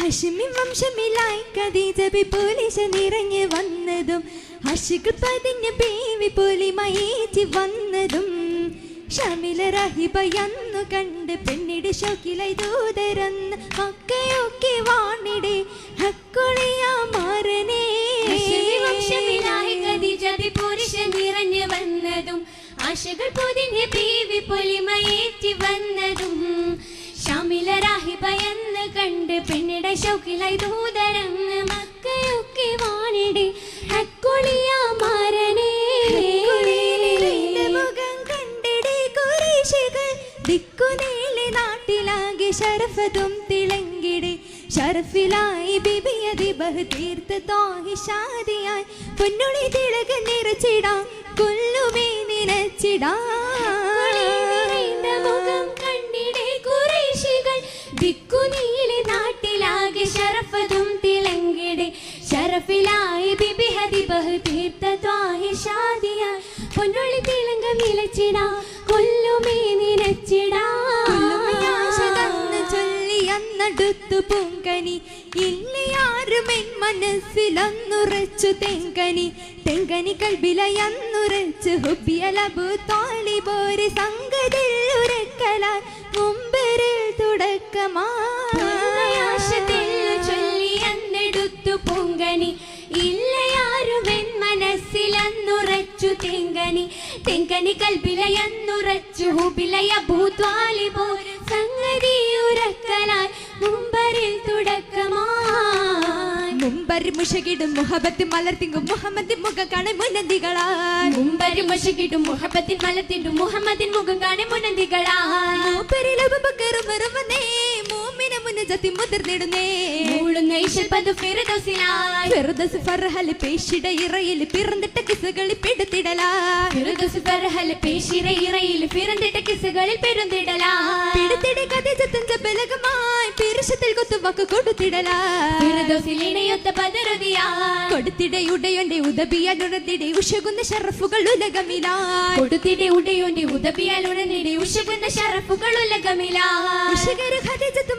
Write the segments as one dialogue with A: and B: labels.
A: ഹഷിമി വംശമിലായി കദീജബി പോലീശ നിറഞ്ഞു വന്നതും ഹഷികൾ പതിഞ്ഞ് ബേവി പോലിമയേറ്റി വന്നതും. ഷമില റഹിബയന്നു കണ്ട് പെണ്ണിടെ ഷോക്കിലായി ദൂതരന്ന് മക്കയൊക്കെ വാണിടെ ഹക്കുളിയാ മാറനേ.
B: വംശമിലായി ഖദീജബി പുരുഷ നിറഞ്ഞു വന്നതും ആശകൾ പൊതിഞ്ഞ് ബീവി പൊലിമയേറ്റി വന്നതും. ഷാമില രാഹിബയെന്ന് കണ്ട് പെണ്ണിടെ ഷൗക്കിലായി ദൂതരന്ന് മക്കയൊക്കെ വാണിടെ മാറനേ
A: ഹക്കുളിയിലിരുന്ന മുഖം കണ്ടിടെ. കുറേശ്ശികൾ ദിക്കുനീളെ നാട്ടിലാകെ ശരഫതും തിളങ്ങിടെ. ഷറഫിലായി ബിബിയതി ബഹ് തീർത്ത് താഹി ഷാദിയായി പൊന്നുളി തിളക നിറച്ചിടാം. കൊല്ലുമേ നിനച്ചിടാം
B: വിളച്ചിടാ കൊല്ലുമേ നിനച്ചിടാ.
A: കുല്ലുമയാശകന്ന് പൂങ്കനി. ഇല്ലയാരും എൻ മനസ്സിലന്നുറച്ചു തെങ്കനി. തെങ്കനി കൽബിലയന്നുറച്ചു ഹുബിയലബു താലിബോര് സംഗതിൽ ഉരക്കലാൽ മുമ്പരിൽ തുടക്കമാ.
B: ചൊല്ലി അന്നെടുത്തു പൊങ്കനി. മനസ്സിലന്നുറച്ചു തെങ്കനി തെങ്കനി കൽബിലയന്നുറച്ചു ഹുബിലയ ഭൂത്വാലിബോ സംഗതി ഉറക്കലായി മുമ്പരിൽ തുടക്കമായി.
A: മുമ്പരി മുഷകിടും മുഹബത്ത് മലർത്തിങ്കും മുഹമ്മദ് മുഖം കാണെ മുന്നതികളാൽ.
B: മുമ്പരി മഷിക്കിടും മുഹബത്തിൻ മലത്തിടും മുഹമ്മദിൻ മുഖം കാണെ മുനന്തികളായി
A: മൂപ്പരിലബുബക്കറുമറുവനേ മൂമിന മുന്നജത്തി മുതിർന്നിടുന്നേ. പേശിട ഇറയിൽ പിറന്നിട്ട കിസുകളിൽ പിടുത്തിടലാ
B: ഫിറദോസ് ഫർഹൽ പേശിര ഇറയിൽ പിറന്നിട്ട കിസുകളിൽ പെരുന്നിടലാ
A: പിടുത്തിടെ കഥിജത്തൻ ബലകമായി പിരുഷത്തിൽ കൊത്തുവാക്ക് കൊടുത്തിടലാ
B: ഫിറദോസിൽ ഇണയൊത്ത പതറുതിയായി
A: കൊടുത്തിടയുടയൊന്റെ ഉദബിയാലുറത്തിടെ ഉഷകുന്ന ഷറഫുകൾ ഉലകമിലായി.
B: കൊടുത്തിടെ ഉടയോന്റെ ഉദപിയാൽ ഉടനിടെ ഉഷകുന്ന ഷറഫുകൾ ഉലകമിലായി.
A: ഉഷകര ഖദീജത്തും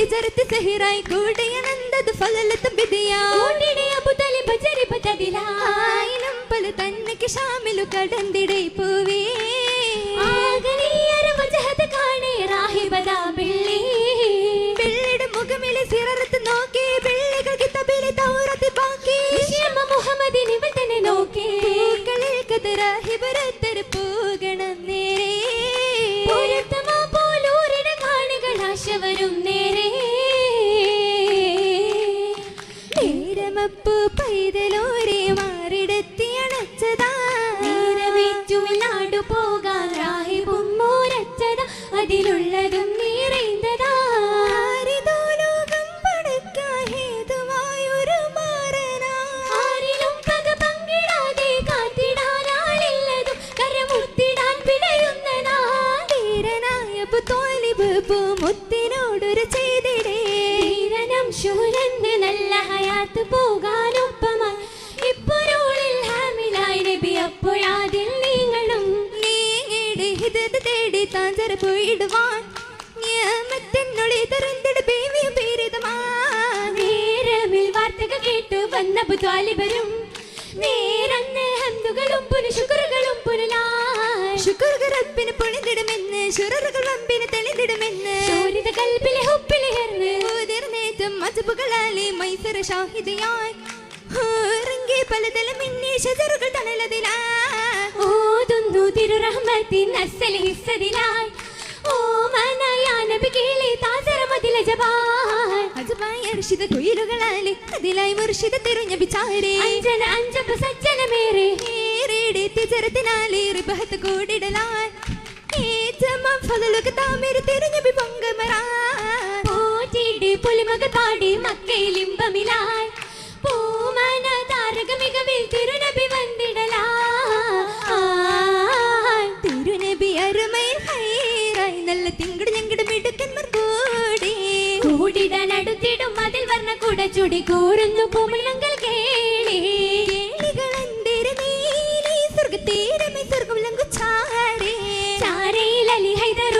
A: സിറയായി തിജറത്ത് സഹിറായി കൂടിയനന്തത് ഫലലത്തും വിധിയാ
B: ഊണ്ടിടെ അബുതലി ബജരി
A: ആയിരം പല തന്നക്ക് ഷാമിലു കടന്തിടേ പൂവേ താഞ്ചര പോയിടുവാൻ ബേവിയ പേരിതമാ
B: നേരമിൽ വാർത്തക കേട്ടു വന്ന ബുദ്വാലിബരും നേരന്ന് ഹന്തുകളും പുനഃശുക്രുകളും പുനലായി.
A: ശുക്രറപ്പിന് പൊളിന്നിടുമെന്ന് ശുരറുകൾ വമ്പിന് തെളിഞ്ഞിടുമെന്ന്.
B: ശോരിത കൽപ്പിലെ ഹുപ്പിലെ ഹെർന്ന്
A: ഉതിർന്നേറ്റം മജബുകളാലെ മൈസറ ഷാഹിദയായി ഇറങ്ങി പലതല മിന്നി ഷജറുകൾ തണലതിലാ
B: ഓതുന്നു തിരുറഹ്മത്തിൻ അസ്സൽ ഹിസ്സതിലായി നബി താസര മതില
A: അജബായ അർഷിത കുയിലുകളാലെ അതിലായി മുർഷിത
B: അഞ്ജന
A: ഏറേടെ റിബഹത്ത് കൂടിടലാൽ. ഫലലുക താമര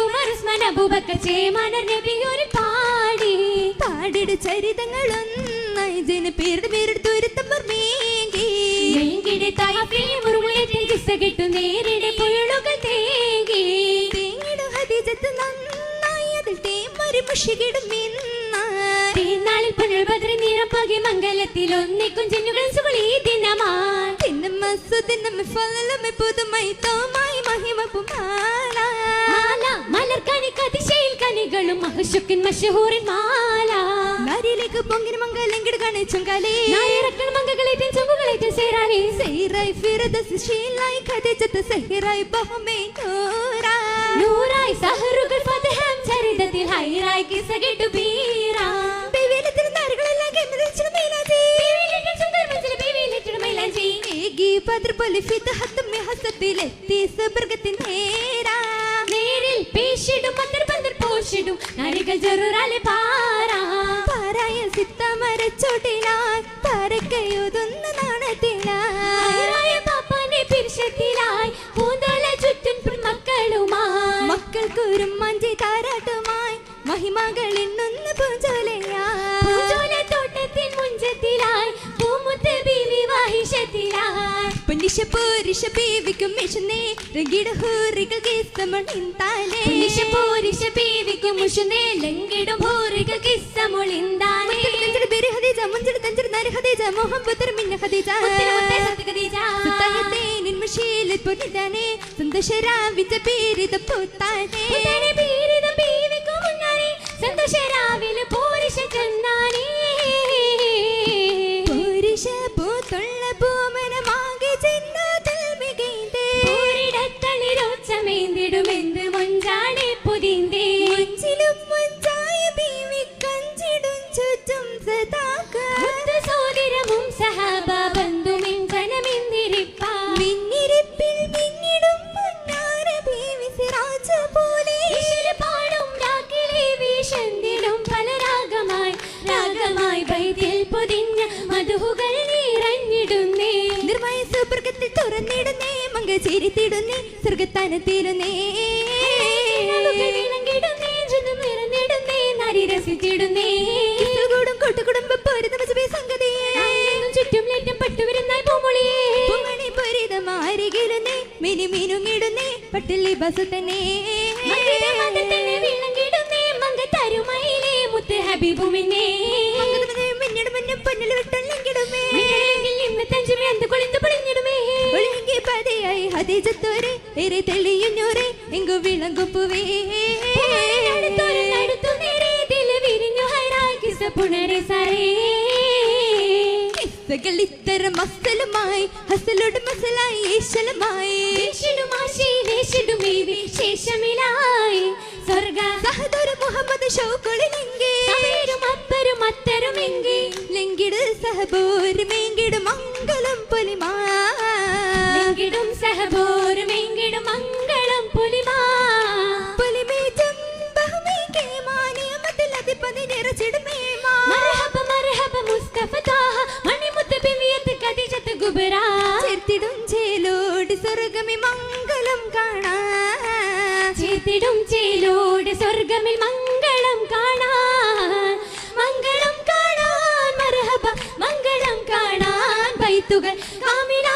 B: ഉമർ ഉസ്മാൻ അബൂബക്കർ ചേമാനർ നബിയോരിൽ പാടി.
A: പാടിട ചരിതങ്ങളൊന്നായി ജന പേരുടെ പേരെടുത്ത് ഒരുത്തമ്മർ സുദിനമ്മ ഫലമേ പുതുമായി തോമായി മഹിമ
B: മാല മലർക്കണി കതിശയിൽ കനികളും മഹുഷുക്കിൻ മഷഹൂറിൻ മാല.
A: നാരിയിലേക്ക് പൊങ്ങിന് മംഗലങ്കിട് കാണിച്ചും കലേ.
B: നായറക്കൾ മംഗകളേറ്റൻ ചുങ്കുകളേറ്റൻ സേരാലി.
A: സൈറായി ഫിറദസ് ഷീലായി ഖദീജത്ത് സഹിറായി ബഹമേ നൂറാ.
B: നൂറായി സഹറുകൾ ഫതഹം ചരിതത്തിൽ ഹൈറായി കിസ്സ കിട്ടു ബീറാ.
A: ഫിത ഹത്തമ്മ ഹസത്തിലെത്തി സുബർഗത്തിൻ നേരാ.
B: നേരിൽ പേശിടും പന്തർ പന്തർ പോഷിടും. നരികൾ ജറുറാലെ പാറാ
A: പാരായ സിത്ത മരച്ചോട്ടിലായി പാരക്കയൊതുന്ന നാണത്തിലായി
B: പാപ്പാന്റെ പിരിശത്തിലായി പൂന്തോല ചുറ്റും മക്കളുമായി.
A: മക്കൾക്കൊരു മഞ്ചി താരാട്ടുമായി. മഹിമകൾ എണ്ണുന്ന പൂഞ്ചോലയായി പുണ്യശ പൂരിഷ ബീവിക്കും മിഷനേ. രഗിട ഹൂറികൾ കേസമണിന്താലേ
B: പുരുഷ പൂരിഷ ബീവിക്ക് മുഷുനേ. ലങ്കിടും ഭൂരിക കിസ്സമുളിന്താനേ
A: തഞ്ചട പേര് ഹദീജ മുഞ്ചട തഞ്ചട നാരി ഹദീജ മോഹം പുത്ര മിന്ന ഹദീജ
B: മുത്തേ സത്യഖദീജ.
A: സുത്തായത്തെ നിൻമശീലിൽ പൊന്നിതാനേ. സന്തോഷരാവിച്ച പേരിത പൂത്താനേ. മിനി മിനുങ്ങിടുന്നേ പട്ടില്ലി ബസ് തന്നെ
B: മകിട മതത്തനെ വിളങ്ങിടുന്നേ മങ്ക തരുമയിലേ മുത്ത് ഹബീബുമിന്നേ. ഹൈറായി ഏറെ പുണരെ എങ്കു
A: കിസ്സകൾ ഇത്തരം മസലുമായി ഹസലോട് മസലായി ഏശലമായി.
B: സ്വർഗ
A: സഹദോര മുഹമ്മദ് ഷൗക്കൊളിലെങ്കി.
B: സവേരും അപ്പരും അത്തരുമെങ്കിൽ
A: ലെങ്കിട് സഹബോര് മേങ്കിട് മംഗളം പൊലിമാ.
B: ചേർത്തിടും ചേലോട് സ്വർഗമിൽ മംഗളം കാണാൻ മംഗളം കാണാൻ മർഹബ മംഗളം കാണാൻ ബൈത്തുകൾ കാമില